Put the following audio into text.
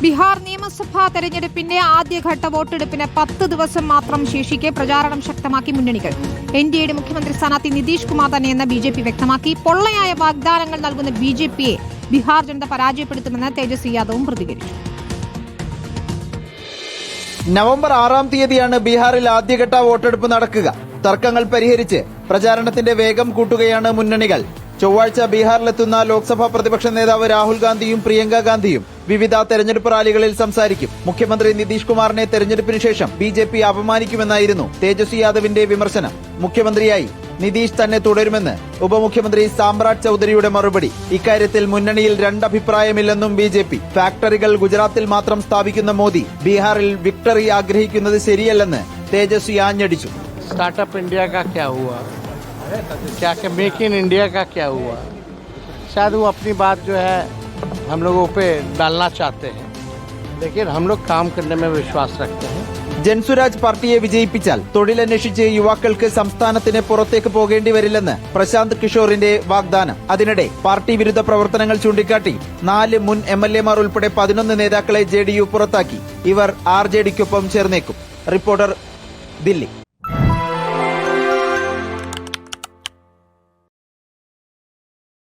ബീഹാർ നിയമസഭാ തെരഞ്ഞെടുപ്പിന്റെ ആദ്യഘട്ട വോട്ടെടുപ്പിന് പത്ത് ദിവസം മാത്രം ശേഷിക്കെ പ്രചാരണം ശക്തമാക്കി മുന്നണികൾ. എൻ ഡി എയുടെ മുഖ്യമന്ത്രി സ്ഥാനാർത്ഥി നിതീഷ് കുമാർ തന്നെയെന്ന് ബി ജെ പി വ്യക്തമാക്കി. പൊള്ളയായ വാഗ്ദാനങ്ങൾ നൽകുന്ന ബി ജെ പിയെ ബീഹാർ ജനത പരാജയപ്പെടുത്തുമെന്ന് തേജസ്വി യാദവും പ്രതികരിച്ചു. നവംബർ ആറാം തീയതിയാണ് ബീഹാറിൽ ആദ്യഘട്ട വോട്ടെടുപ്പ് നടക്കുക. തർക്കങ്ങൾ പരിഹരിച്ച് പ്രചാരണത്തിന്റെ വേഗം കൂട്ടുകയാണ് മുന്നണികൾ. ചൊവ്വാഴ്ച ബീഹാറിലെത്തുന്ന ലോക്സഭാ പ്രതിപക്ഷ നേതാവ് രാഹുൽ ഗാന്ധിയും പ്രിയങ്ക ഗാന്ധിയും വിവിധ തെരഞ്ഞെടുപ്പ് റാലികളിൽ സംസാരിക്കും. മുഖ്യമന്ത്രി നിതീഷ് കുമാറിനെ തെരഞ്ഞെടുപ്പിന് ശേഷം ബി ജെ പി അപമാനിക്കുമെന്നായിരുന്നു തേജസ്വി യാദവിന്റെ വിമർശനം. മുഖ്യമന്ത്രിയായി നിതീഷ് തന്നെ തുടരുമെന്ന് ഉപമുഖ്യമന്ത്രി സാമ്രാട് ചൌധരിയുടെ മറുപടി. ഇക്കാര്യത്തിൽ മുന്നണിയിൽ രണ്ടഭിപ്രായമില്ലെന്നും ബി ജെ പി. ഫാക്ടറികൾ ഗുജറാത്തിൽ മാത്രം സ്ഥാപിക്കുന്ന മോദി ബീഹാറിൽ വിക്ടറി ആഗ്രഹിക്കുന്നത് ശരിയല്ലെന്ന് തേജസ്വി ആഞ്ഞടിച്ചു. സ്റ്റാർട്ടപ്പ് ഇന്ത്യ കാ ക്യാ क्या क्या मेक इन इंडिया का क्या हुआ शायद वो अपनी बात जो है हम लोगों पे डालना चाहते हैं लेकिन हम लोग काम करने में विश्वास रखते हैं ജൻസുരാജ് പാർട്ടിയെ വിജയിപ്പിച്ചാൽ തൊഴിലന്വേഷിച്ച് യുവാക്കൾക്ക് സംസ്ഥാനത്തിന് പുറത്തേക്ക് പോകേണ്ടി വരില്ലെന്ന് പ്രശാന്ത് കിഷോറിന്റെ വാഗ്ദാനം അതിനിടെ പാർട്ടി വിരുദ്ധ പ്രവർത്തനങ്ങൾ ചൂണ്ടിക്കാട്ടി നാല് മുൻ എം എൽ എമാർ ഉൾപ്പെടെ പതിനൊന്ന് നേതാക്കളെ ജെ ഡി യു പുറത്താക്കി ഇവർ ആർ ജെ ഡിക്കൊപ്പം ചേർന്നേക്കും റിപ്പോർട്ടർ ദില്ലി